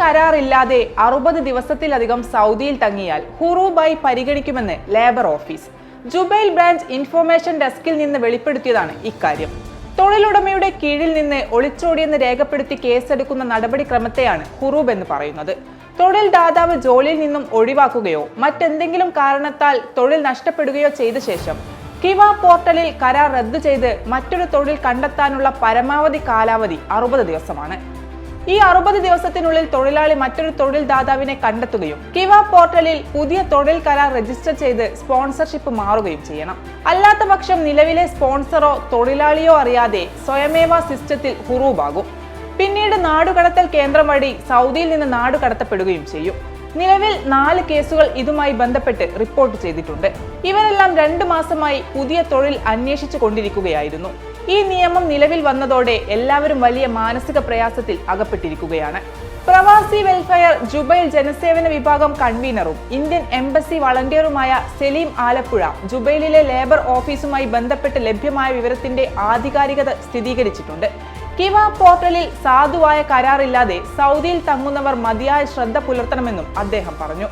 കരാറില്ലാതെ അറുപത് ദിവസത്തിലധികം സൗദിയിൽ തങ്ങിയാൽ ഹുറൂബായി പരിഗണിക്കുമെന്ന് labour office. Jubail branch information ഡെസ്കിൽ നിന്ന് വെളിപ്പെടുത്തിയതാണ് ഇക്കാര്യം. തൊഴിലുടമയുടെ കീഴിൽ നിന്ന് ഒളിച്ചോടിയെന്ന് രേഖപ്പെടുത്തി കേസെടുക്കുന്ന നടപടിക്രമത്തെയാണ് ഹുറൂബ് എന്ന് പറയുന്നത്. തൊഴിൽ ദാതാവ് ജോലിയിൽ നിന്നും ഒഴിവാക്കുകയോ മറ്റെന്തെങ്കിലും കാരണത്താൽ തൊഴിൽ നഷ്ടപ്പെടുകയോ ചെയ്ത ശേഷം കിവ പോർട്ടലിൽ കരാർ റദ്ദു ചെയ്ത് മറ്റൊരു തൊഴിൽ കണ്ടെത്താനുള്ള പരമാവധി കാലാവധി അറുപത് ദിവസമാണ്. ഈ അറുപത് ദിവസത്തിനുള്ളിൽ തൊഴിലാളി മറ്റൊരു തൊഴിൽ ദാതാവിനെ കണ്ടെത്തുകയും കിവ പോർട്ടലിൽ പുതിയ തൊഴിൽ കരാർ രജിസ്റ്റർ ചെയ്ത് സ്പോൺസർഷിപ്പ് മാറുകയും ചെയ്യണം. അല്ലാത്ത പക്ഷം നിലവിലെ സ്പോൺസറോ തൊഴിലാളിയോ അറിയാതെ സ്വയമേവ സിസ്റ്റത്തിൽ ഹുറൂബാകും. പിന്നീട് നാടുകടത്തൽ കേന്ദ്രം വഴി സൗദിയിൽ നിന്ന് നാടുകടത്തപ്പെടുകയും ചെയ്യും. നിലവിൽ നാല് കേസുകൾ ഇതുമായി ബന്ധപ്പെട്ട് റിപ്പോർട്ട് ചെയ്തിട്ടുണ്ട്. ഇവരെല്ലാം രണ്ടു മാസമായി പുതിയ തൊഴിൽ അന്വേഷിച്ചു കൊണ്ടിരിക്കുകയായിരുന്നു. ഈ നിയമം നിലവിൽ വന്നതോടെ എല്ലാവരും വലിയ മാനസിക പ്രയാസത്തിൽ അകപ്പെട്ടിരിക്കുകയാണ്. പ്രവാസി വെൽഫെയർ ജുബൈൽ ജനസേവന വിഭാഗം കൺവീനറും ഇന്ത്യൻ എംബസി വളണ്ടിയറുമായ സലീം ആലപ്പുഴ ജുബൈലിലെ ലേബർ ഓഫീസുമായി ബന്ധപ്പെട്ട് ലഭ്യമായ വിവരത്തിന്റെ ആധികാരികത സ്ഥിരീകരിച്ചിട്ടുണ്ട്. കിവ പോർട്ടലിൽ സാധുവായ കരാറില്ലാതെ സൗദിയിൽ തങ്ങുന്നവർ മതിയായ ശ്രദ്ധ പുലർത്തണമെന്നും അദ്ദേഹം പറഞ്ഞു.